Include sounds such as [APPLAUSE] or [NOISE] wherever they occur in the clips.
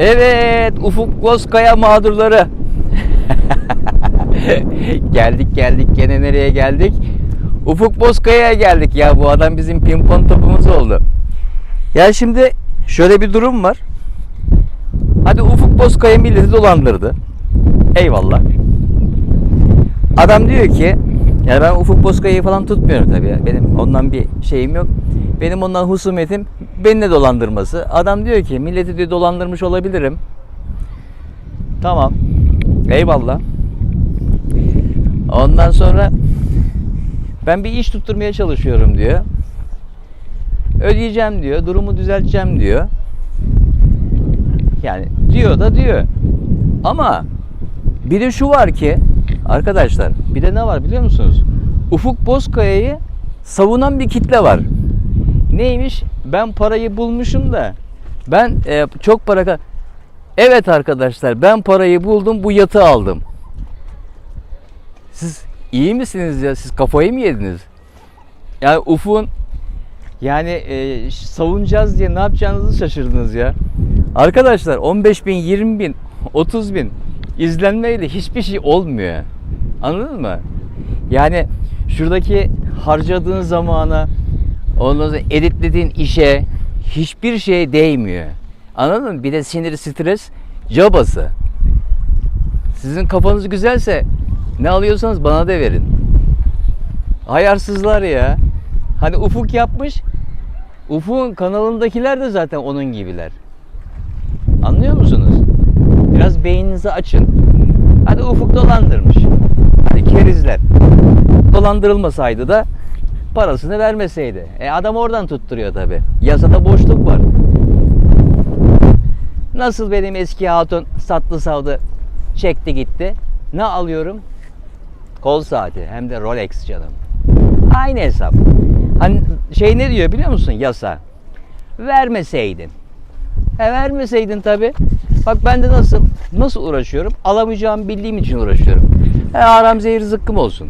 Evet, Ufuk Bozkaya mağdurları. [LAUGHS] geldik geldik gene nereye geldik? Ufuk Bozkaya'ya geldik ya bu adam bizim pimpon topumuz oldu. Ya şimdi şöyle bir durum var. Hadi Ufuk Bozkaya milleti dolandırdı. Eyvallah. Adam diyor ki ya ben Ufuk Bozkaya'yı falan tutmuyorum tabii. Benim ondan bir şeyim yok. Benim ondan husumetim beni de dolandırması. Adam diyor ki milleti diyor dolandırmış olabilirim. Tamam. Eyvallah. Ondan sonra ben bir iş tutturmaya çalışıyorum diyor. Ödeyeceğim diyor. Durumu düzelteceğim diyor. Yani diyor da diyor. Ama bir de şu var ki arkadaşlar bir de ne var biliyor musunuz? Ufuk Bozkaya'yı savunan bir kitle var. Neymiş? Ben parayı bulmuşum da ben e, çok para Evet arkadaşlar ben parayı buldum bu yatı aldım. Siz iyi misiniz ya? Siz kafayı mı yediniz? Yani Ufuk'un yani e, savunacağız diye ne yapacağınızı şaşırdınız ya. Arkadaşlar 15 bin, 20 bin, 30 bin izlenmeyle hiçbir şey olmuyor. Anladın mı? Yani şuradaki harcadığın zamana, ondan sonra editlediğin işe hiçbir şey değmiyor. Anladın mı? Bir de sinir, stres cabası. Sizin kafanız güzelse ne alıyorsanız bana da verin. Hayarsızlar ya. Hani Ufuk yapmış. Ufuk'un kanalındakiler de zaten onun gibiler. Anlıyor musunuz? Biraz beyninizi açın. Hadi Ufuk dolandırmış. Hadi kerizler. Dolandırılmasaydı da parasını vermeseydi. E adam oradan tutturuyor tabi. Yasada boşluk var. Nasıl benim eski hatun sattı savdı çekti gitti. Ne alıyorum? Kol saati hem de Rolex canım. Aynı hesap. Hani şey ne diyor biliyor musun yasa? Vermeseydin. He vermeseydin tabi. Bak ben de nasıl nasıl uğraşıyorum? Alamayacağımı bildiğim için uğraşıyorum. He aram zehir zıkkım olsun.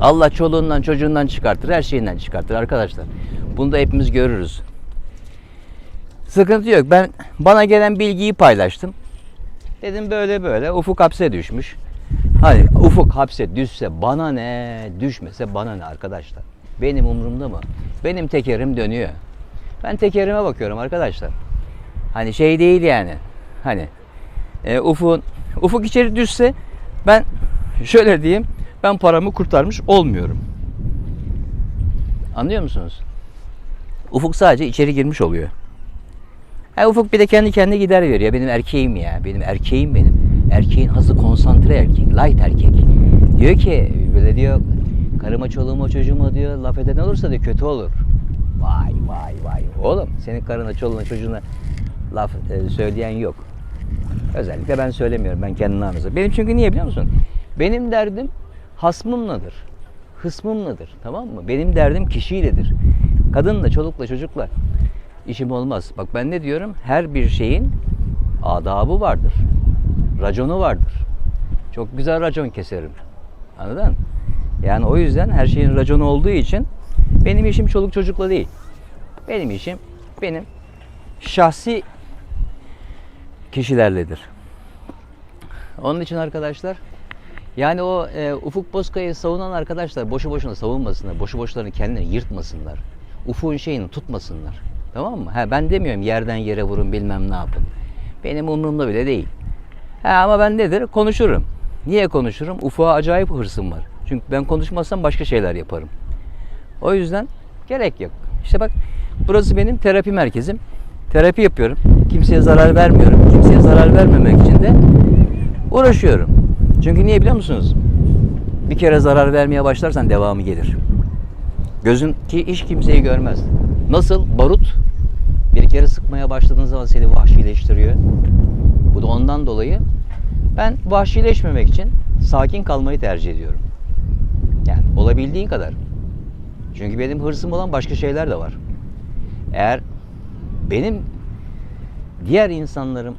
Allah çoluğundan çocuğundan çıkartır, her şeyinden çıkartır arkadaşlar. Bunu da hepimiz görürüz. Sıkıntı yok. Ben bana gelen bilgiyi paylaştım. Dedim böyle böyle. Ufuk hapse düşmüş. Hani Ufuk hapse düşse bana ne, düşmese bana ne arkadaşlar. Benim umurumda mı? Benim tekerim dönüyor. Ben tekerime bakıyorum arkadaşlar. Hani şey değil yani. Hani e, Ufuk Ufuk içeri düşse ben şöyle diyeyim ben paramı kurtarmış olmuyorum. Anlıyor musunuz? Ufuk sadece içeri girmiş oluyor. Ha, Ufuk bir de kendi kendine gider veriyor. Benim erkeğim ya. Benim erkeğim benim. Erkeğin hası konsantre erkek. Light erkek. Diyor ki böyle diyor karıma çoluğuma çocuğuma diyor laf eden olursa diyor kötü olur. Vay vay vay. Oğlum senin karına çoluğuna çocuğuna laf e, söyleyen yok. Özellikle ben söylemiyorum. Ben kendi namıza. Benim çünkü niye biliyor musun? Benim derdim hasmımladır. Hısmımladır. Tamam mı? Benim derdim kişiyledir. Kadınla, çolukla, çocukla işim olmaz. Bak ben ne diyorum? Her bir şeyin adabı vardır. Raconu vardır. Çok güzel racon keserim. Anladın? Yani o yüzden her şeyin raconu olduğu için benim işim çoluk çocukla değil. Benim işim benim şahsi kişilerledir. Onun için arkadaşlar yani o e, Ufuk Bozkaya'yı savunan arkadaşlar boşu boşuna savunmasınlar. Boşu boşlarını kendilerini yırtmasınlar. Ufuk'un şeyini tutmasınlar. Tamam mı? Ha, ben demiyorum yerden yere vurun bilmem ne yapın. Benim umurumda bile değil. Ha, ama ben nedir? Konuşurum. Niye konuşurum? Ufuk'a acayip hırsım var. Çünkü ben konuşmazsam başka şeyler yaparım. O yüzden gerek yok. İşte bak burası benim terapi merkezim. Terapi yapıyorum. Kimseye zarar vermiyorum. Kimseye zarar vermemek için de uğraşıyorum. Çünkü niye biliyor musunuz? Bir kere zarar vermeye başlarsan devamı gelir. Gözün ki hiç kimseyi görmez. Nasıl barut bir kere sıkmaya başladığın zaman seni vahşileştiriyor. Bu da ondan dolayı ben vahşileşmemek için sakin kalmayı tercih ediyorum. Yani olabildiğin kadar. Çünkü benim hırsım olan başka şeyler de var. Eğer benim diğer insanlarım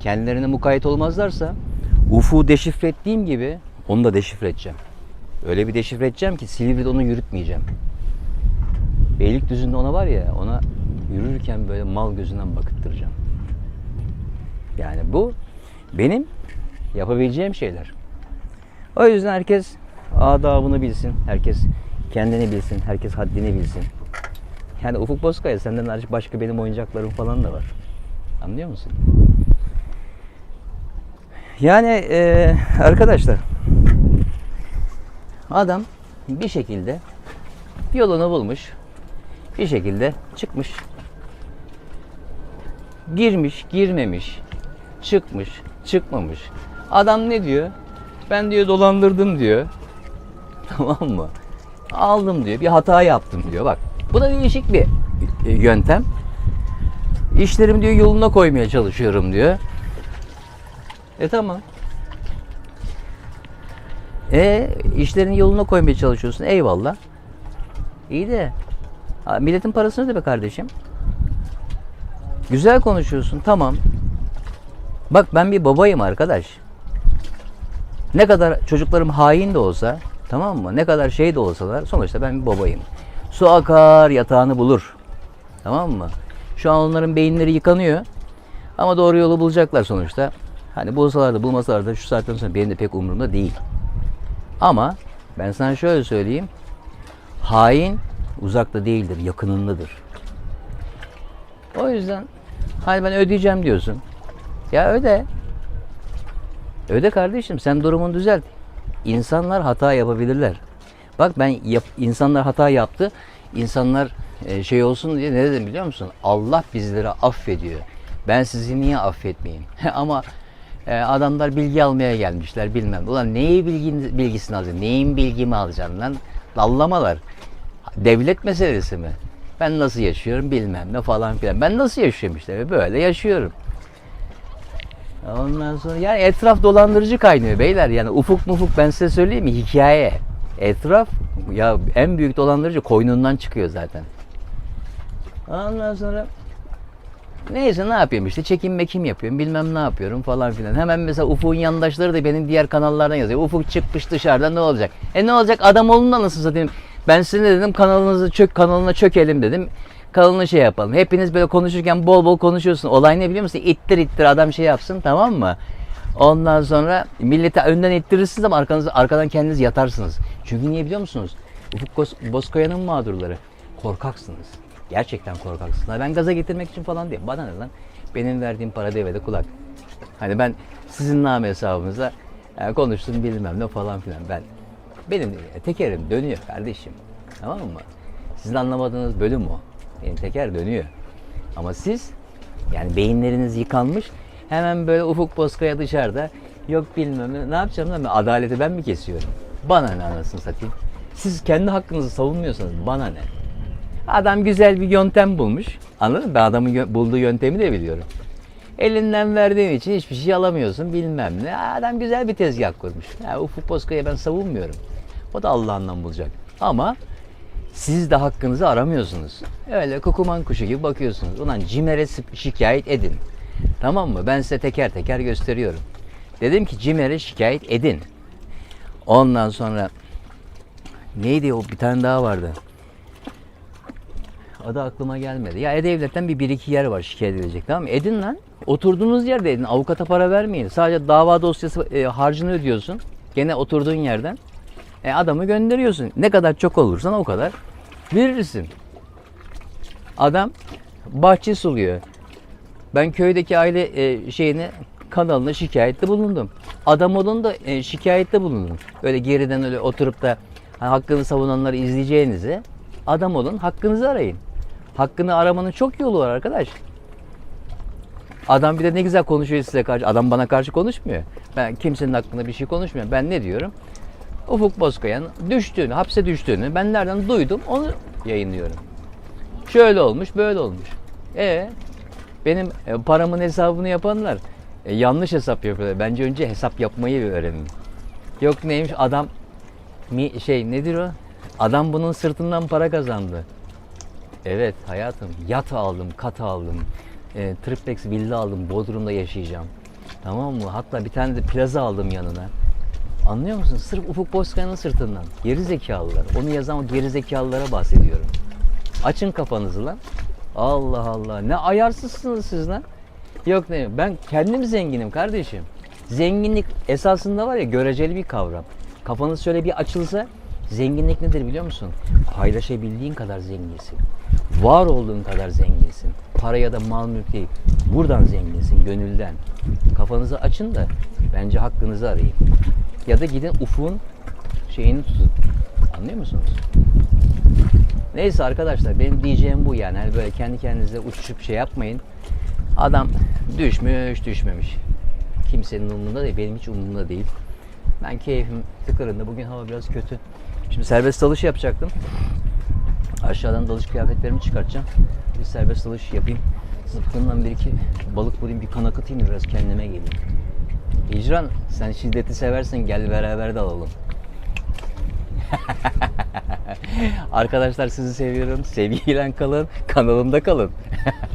kendilerine mukayyet olmazlarsa Ufuk'u deşifre ettiğim gibi onu da deşifre edeceğim. Öyle bir deşifre edeceğim ki Silivri'de onu yürütmeyeceğim. Beylikdüzü'nde ona var ya ona yürürken böyle mal gözünden bakıttıracağım. Yani bu benim yapabileceğim şeyler. O yüzden herkes adabını bilsin. Herkes kendini bilsin. Herkes haddini bilsin. Yani Ufuk Bozkaya senden hariç başka benim oyuncaklarım falan da var. Anlıyor musun? Yani eee, arkadaşlar adam bir şekilde yolunu bulmuş. Bir şekilde çıkmış. Girmiş, girmemiş. Çıkmış, çıkmamış. Adam ne diyor? Ben diyor dolandırdım diyor. [LAUGHS] Tamam mı? Aldım diyor. Bir hata yaptım diyor. Bak. Bu da değişik bir e, yöntem. İşlerimi diyor yoluna koymaya çalışıyorum diyor. E tamam. E işlerini yoluna koymaya çalışıyorsun. Eyvallah. İyi de milletin parasını da be kardeşim. Güzel konuşuyorsun. Tamam. Bak ben bir babayım arkadaş. Ne kadar çocuklarım hain de olsa, tamam mı? Ne kadar şey de olsalar sonuçta ben bir babayım. Su akar, yatağını bulur. Tamam mı? Şu an onların beyinleri yıkanıyor. Ama doğru yolu bulacaklar sonuçta. Hani bulsalar da bulmasalar da şu saatten sonra benim de pek umurumda değil. Ama ben sana şöyle söyleyeyim. Hain uzakta değildir, yakınındadır. O yüzden hani ben ödeyeceğim diyorsun. Ya öde. Öde kardeşim sen durumunu düzelt. İnsanlar hata yapabilirler. Bak ben yap, insanlar hata yaptı. İnsanlar e, şey olsun diye ne dedim biliyor musun? Allah bizleri affediyor. Ben sizi niye affetmeyeyim? [LAUGHS] Ama adamlar bilgi almaya gelmişler bilmem. Ulan neyi bilgin, bilgisini alacaksın? Neyin bilgimi alacaksın lan? Dallamalar. Devlet meselesi mi? Ben nasıl yaşıyorum bilmem ne falan filan. Ben nasıl yaşıyorum işte böyle yaşıyorum. Ondan sonra yani etraf dolandırıcı kaynıyor beyler. Yani ufuk mufuk ben size söyleyeyim mi? Hikaye. Etraf ya en büyük dolandırıcı koynundan çıkıyor zaten. Ondan sonra neyse ne yapıyorum işte çekim mekim yapıyorum bilmem ne yapıyorum falan filan. Hemen mesela Ufuk'un yandaşları da benim diğer kanallardan yazıyor. Ufuk çıkmış dışarıda ne olacak? E ne olacak adam olun nasıl satayım? Ben size ne dedim kanalınızı çök kanalına çökelim dedim. Kanalını şey yapalım. Hepiniz böyle konuşurken bol bol konuşuyorsun. Olay ne biliyor musun? İttir ittir adam şey yapsın tamam mı? Ondan sonra milleti önden ittirirsiniz ama arkanızı, arkadan kendiniz yatarsınız. Çünkü niye biliyor musunuz? Ufuk Bozkaya'nın mağdurları. Korkaksınız. Gerçekten korkaksınız. Ben gaza getirmek için falan değil. Bana ne lan? Benim verdiğim para devede kulak. Hani ben sizin name hesabınıza e, konuştum bilmem ne falan filan. Ben benim e, tekerim dönüyor kardeşim. Tamam mı? Sizin anlamadığınız bölüm o. Benim teker dönüyor. Ama siz yani beyinleriniz yıkanmış. Hemen böyle ufuk bozkaya dışarıda yok bilmem ne. Ne yapacağım lan ben? Adaleti ben mi kesiyorum? Bana ne anasını satayım? Siz kendi hakkınızı savunmuyorsanız bana ne? Adam güzel bir yöntem bulmuş. Anladın mı? Ben adamın yö- bulduğu yöntemi de biliyorum. Elinden verdiğin için hiçbir şey alamıyorsun bilmem ne. Adam güzel bir tezgah kurmuş. Ya Ufuk Bozkaya'yı ben savunmuyorum. O da Allah'ından bulacak. Ama siz de hakkınızı aramıyorsunuz. Öyle kukuman kuşu gibi bakıyorsunuz. Ulan CİMER'e şikayet edin. Tamam mı? Ben size teker teker gösteriyorum. Dedim ki CİMER'e şikayet edin. Ondan sonra neydi o bir tane daha vardı. Adı aklıma gelmedi. Ya E-Devlet'ten bir, bir iki yer var şikayet edilecek tamam mı? Edin lan. Oturduğunuz yerde edin. Avukata para vermeyin. Sadece dava dosyası e, harcını ödüyorsun. Gene oturduğun yerden. E, adamı gönderiyorsun. Ne kadar çok olursan o kadar verirsin. Adam bahçe suluyor. Ben köydeki aile e, şeyine kanalına şikayette bulundum. Adam olun da e, şikayette bulundum. Öyle geriden öyle oturup da hani hakkını savunanları izleyeceğinize adam olun, hakkınızı arayın. Hakkını aramanın çok yolu var arkadaş. Adam bir de ne güzel konuşuyor size karşı. Adam bana karşı konuşmuyor. Ben kimsenin hakkında bir şey konuşmuyorum. Ben ne diyorum? Ufuk Bozkaya'nın düştüğünü, hapse düştüğünü ben nereden duydum onu yayınlıyorum. Şöyle olmuş, böyle olmuş. E benim e, paramın hesabını yapanlar e, yanlış hesap yapıyorlar. Bence önce hesap yapmayı öğrenin. Yok neymiş adam mi şey nedir o? Adam bunun sırtından para kazandı. Evet hayatım yat aldım, kat aldım. E, triplex villa aldım. Bodrum'da yaşayacağım. Tamam mı? Hatta bir tane de plaza aldım yanına. Anlıyor musun? Sırf Ufuk Bozkaya'nın sırtından. Geri zekalılar. Onu yazan o geri bahsediyorum. Açın kafanızı lan. Allah Allah. Ne ayarsızsınız siz lan. Yok ne? Ben kendim zenginim kardeşim. Zenginlik esasında var ya göreceli bir kavram. Kafanız şöyle bir açılsa zenginlik nedir biliyor musun? Paylaşabildiğin kadar zenginsin. Var olduğun kadar zenginsin. Para ya da mal mülk değil. Buradan zenginsin, gönülden. Kafanızı açın da bence hakkınızı arayın. Ya da gidin ufun şeyini tutun. Anlıyor musunuz? Neyse arkadaşlar benim diyeceğim bu yani. Hani böyle kendi kendinize uçuşup şey yapmayın. Adam düşmüş düşmemiş. Kimsenin umurunda değil. Benim hiç umurumda değil. Ben keyfim tıkırında. Bugün hava biraz kötü. Şimdi serbest dalış yapacaktım. Aşağıdan dalış kıyafetlerimi çıkartacağım. Bir serbest dalış yapayım. Zıpkından bir iki balık bulayım. Bir kan akıtayım da biraz kendime geleyim. Hicran sen şiddeti seversen gel beraber dalalım. [LAUGHS] Arkadaşlar sizi seviyorum. Sevgiyle kalın. Kanalımda kalın. [LAUGHS]